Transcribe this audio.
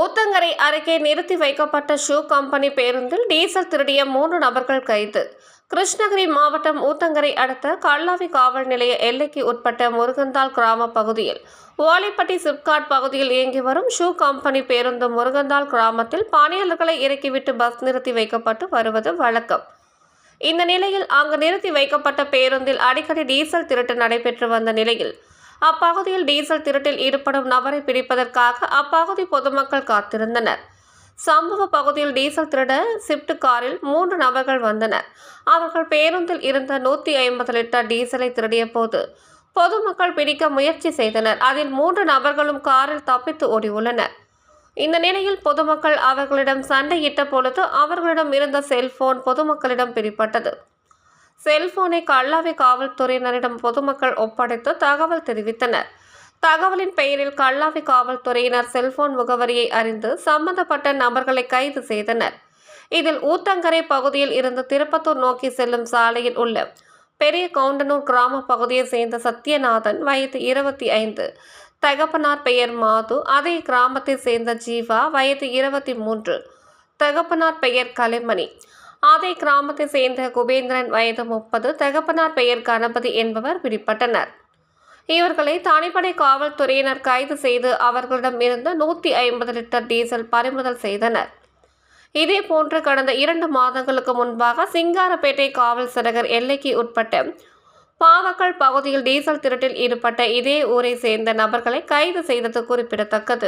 ஊத்தங்கரை அருகே நிறுத்தி வைக்கப்பட்ட ஷூ கம்பெனி பேருந்தில் டீசல் திருடிய மூன்று நபர்கள் கைது. கிருஷ்ணகிரி மாவட்டம் ஊத்தங்கரை அடுத்த கல்லாவி காவல் நிலைய எல்லைக்கு உட்பட்ட முருகந்தால் கிராம பகுதியில் ஓலைப்பட்டி சிப்காட் பகுதியில் இயங்கி வரும் ஷூ கம்பெனி பேருந்து முருகந்தால் கிராமத்தில் பணியாளர்களை இறக்கிவிட்டு பஸ் நிறுத்தி வைக்கப்பட்டு வருவது வழக்கம். இந்த நிலையில் அங்கு நிறுத்தி வைக்கப்பட்ட பேருந்தில் அடிக்கடி டீசல் திருட்டு நடைபெற்று வந்த நிலையில் அப்பகுதியில் டீசல் திருட்டில் ஈடுபடும் நபரை பிடிப்பதற்காக அப்பகுதி பொதுமக்கள் காத்திருந்தனர். சம்பவ பகுதியில் டீசல் திருட சிப்ட் காரில் மூன்று நபர்கள் வந்தனர். அவர்கள் பேருந்தில் இருந்த நூற்றி ஐம்பது லிட்டர் டீசலை திருடிய போது பொதுமக்கள் பிடிக்க முயற்சி செய்தனர். அதில் மூன்று நபர்களும் காரில் தப்பித்து ஓடியுள்ளனர் இந்த நிலையில் பொதுமக்கள் அவர்களிடம் சண்டையிட்ட பொழுது அவர்களிடம் இருந்த செல்போன் பொதுமக்களிடம் பிடிப்பட்டது செல்போனை கல்லாவி காவல்துறையினரிடம் பொதுமக்கள் ஒப்படைத்து தகவல் தெரிவித்தனர். தகவலின் பெயரில் கல்லாவி காவல்துறையினர் செல்போன் முகவரியை அறிந்து சம்பந்தப்பட்ட நபர்களை கைது செய்தனர். இதில் ஊத்தங்கரை பகுதியில் இருந்து திருப்பத்தூர் நோக்கி செல்லும் சாலையில் உள்ள பெரிய கவுண்டனூர் கிராம பகுதியை சேர்ந்த சத்யநாதன் வயது இருபத்தி ஐந்து. தகப்பனார் பெயர் மாது. அதே கிராமத்தை சேர்ந்த ஜீவா வயது இருபத்தி மூன்று. தகப்பனார் பெயர் கலைமணி. அதே கிராமத்தை சேர்ந்த குபேந்திரன் வயது முப்பது தகப்பனார் பெயர் கணபதி என்பவர் பிடிப்பட்டனர் இவர்களை தனிப்படை காவல்துறையினர் கைது செய்து அவர்களிடம் இருந்து நூற்றி ஐம்பது லிட்டர் டீசல் பறிமுதல் செய்தனர். இதேபோன்று கடந்த இரண்டு மாதங்களுக்கு முன்பாக சிங்காரப்பேட்டை காவல் சிறகர் எல்லைக்கு உட்பட்ட பாவக்கல் பகுதியில் டீசல் திருட்டில் ஈடுபட்ட இதே ஊரை சேர்ந்த நபர்களை கைது செய்தது குறிப்பிடத்தக்கது.